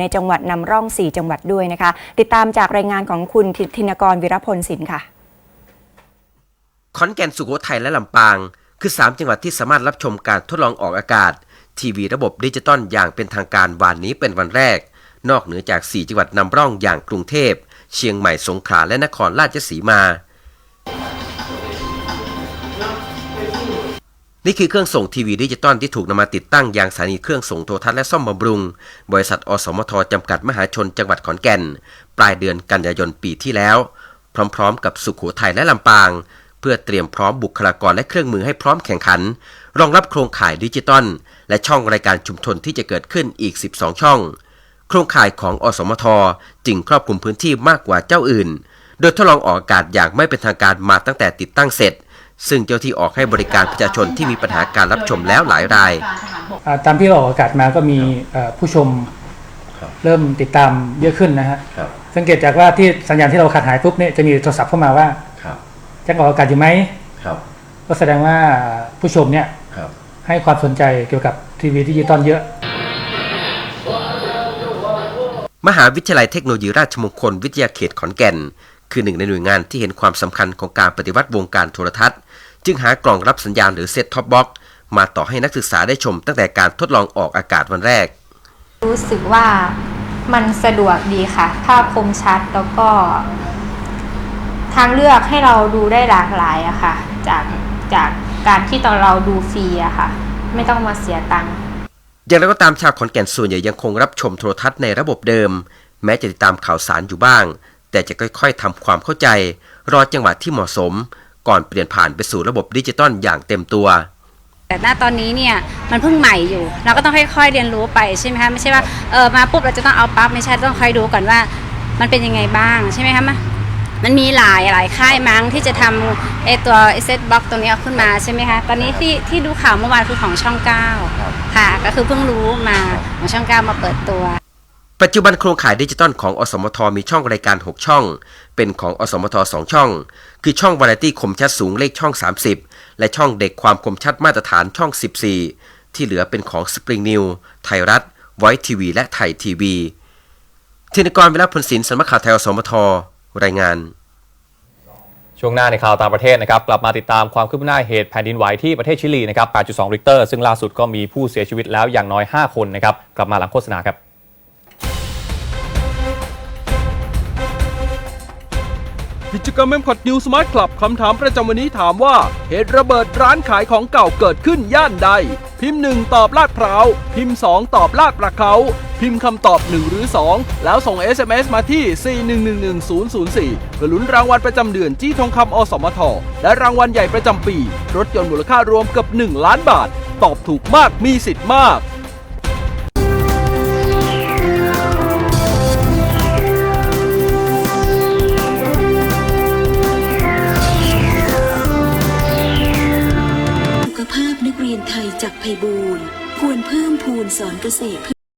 ในจังหวัดนำร่อง 4 จังหวัดด้วยนะคะ ติดตามจากรายงานของคุณธินกรวิรพลสินค่ะขอนแก่นสุโขทัยและลำปาง คือ 3 จังหวัดที่สามารถรับชมการทดลองออกอากาศ ทีวีระบบดิจิตอลอย่างเป็นทางการวันนี้เป็นวันแรก นอกเหนือจาก 4 จังหวัดนำร่องอย่างกรุงเทพ เชียงใหม่สงขลาและนครราชสีมา นี่คือเครื่องส่งทีวีดิจิตอลที่ถูกนำมาติดตั้งยังสถานีเครื่องส่งโทรทัศน์และซ่อมบำรุง บริษัทอสมทจำกัดมหาชนจังหวัดขอนแก่น ปลายเดือนกันยายนปีที่แล้ว พร้อมๆ กับสุขโขทัยและลำปาง เพื่อเตรียมพร้อมบุคลากรและเครื่องมือให้พร้อมแข่งขัน รองรับโครงข่ายดิจิตอลและช่องรายการชุมชนที่จะเกิดขึ้นอีก 12 ช่อง โครงข่ายของอสมทจึงครอบคลุมพื้นที่มากกว่าเจ้าอื่น โดยทดลองออกอากาศอย่างไม่เป็นทางการมาตั้งแต่ติดตั้งเสร็จ ซึ่งเจ้าที่ออกให้บริการประชาชนที่มีปัญหาการรับชมแล้วหลายราย อ่าตามที่เราออกอากาศมาก็มีเอ่อผู้ชมครับเริ่มติดตามเยอะขึ้นนะฮะครับ สังเกตจากว่าที่สัญญาณที่เราขาดหายปุ๊บเนี่ยจะมีโทรศัพท์เข้ามาว่าครับ จะออกอากาศอยู่ไหมครับ ก็แสดงว่าผู้ชมเนี่ยครับ ให้ความสนใจเกี่ยวกับทีวีดิจิตอลเยอะ มหาวิทยาลัยเทคโนโลยีราชมงคลวิทยาเขตขอนแก่น คือหนึ่งในหน่วยงานที่เห็นความสำคัญของการปฏิวัติวงการโทรทัศน์ จึงหากล่องรับสัญญาณหรือเซ็ตท็อปบ็อกมาต่อให้นักศึกษาได้ชมตั้งแต่การทดลองออกอากาศวันแรก รู้สึกว่ามันสะดวกดีค่ะ ภาพคมชัดแล้วก็ ทางเลือกให้เราดูได้หลากหลายอะค่ะ จากจากการที่ตอนเราดูฟรีอะค่ะ ไม่ต้องมาเสียตังค์อย่างไรก็ตามชาวขอนแก่นส่วนใหญ่ยังคงรับชมโทรทัศน์ในระบบเดิม แม้จะติดตามข่าวสารอยู่บ้าง แต่จะค่อยๆทำความเข้าใจ รอจังหวะที่เหมาะสม ก่อนเปลี่ยนผ่านไปสู่ระบบดิจิตอลอย่างเต็มตัวแต่ณตอนนี้เนี่ยมันเพิ่งใหม่อยู่ เราก็ต้องค่อยๆเรียนรู้ไปใช่ไหมคะไม่ใช่ว่าเออมาปุ๊บเราจะต้องเอาปั๊บไม่ใช่ต้องคอยดูก่อนว่า มันเป็นยังไงบ้างใช่ไหมคะมันมันมีหลายหลายค่ายมั้งที่จะทำไอตัวเซตบ็อกตรงนี้เอาขึ้นมาใช่ไหมคะตอนนี้ที่ที่ดูข่าวเมื่อวานคือของช่องเก้าค่ะ ก็คือเพิ่งรู้มาของช่องเก้ามาเปิดตัว ปัจจุบันโครงข่ายดิจิตอลของอสมทมีช่องรายการ 6 ช่อง เป็นของอสมท2ช่อง คือช่องวาไรตี้คมชัดสูงเลขช่อง 30 และช่องเด็กความคมชัดมาตรฐานช่อง 14 ที่เหลือเป็นของ Spring New ไทยรัฐ Voice TV และไทยทีวีธินกรเวลาพลศินสำนักข่าวไทยอสมทรายงานช่วงหน้าในข่าวต่างประเทศนะครับกลับมาติดตามความคืบหน้าเหตุแผ่นดินไหวที่ประเทศชิลีนะครับ 8.2 ริกเตอร์ ซึ่งล่าสุดก็มีผู้เสียชีวิตแล้วอย่างน้อย 5 คนนะครับ กลับมาหลังโฆษณาครับ กิจกรรม m ม o t New Smart Club คำถามประจำวันนี้ถามว่า เหตุระเบิดร้านขายของเก่าเกิดขึ้นย่านใด พิมพ์ 1 ตอบลาดพร้าว พิมพ์ 2 ตอบลาดประเขา พิมพ์คำตอบ 1 หรือ 2 แล้วส่ง SMS มาที่ 4111004 เพื่อลุ้นรางวัลประจำเดือนจี้ทองคำอสมท และรางวัลใหญ่ประจำปี รถยนต์มูลค่ารวมเกับ1ล้านบาท ตอบถูกมากมีสิทธิ์มาก จากไพบูรณ์ควรเพิ่มพูนสอนเกษตร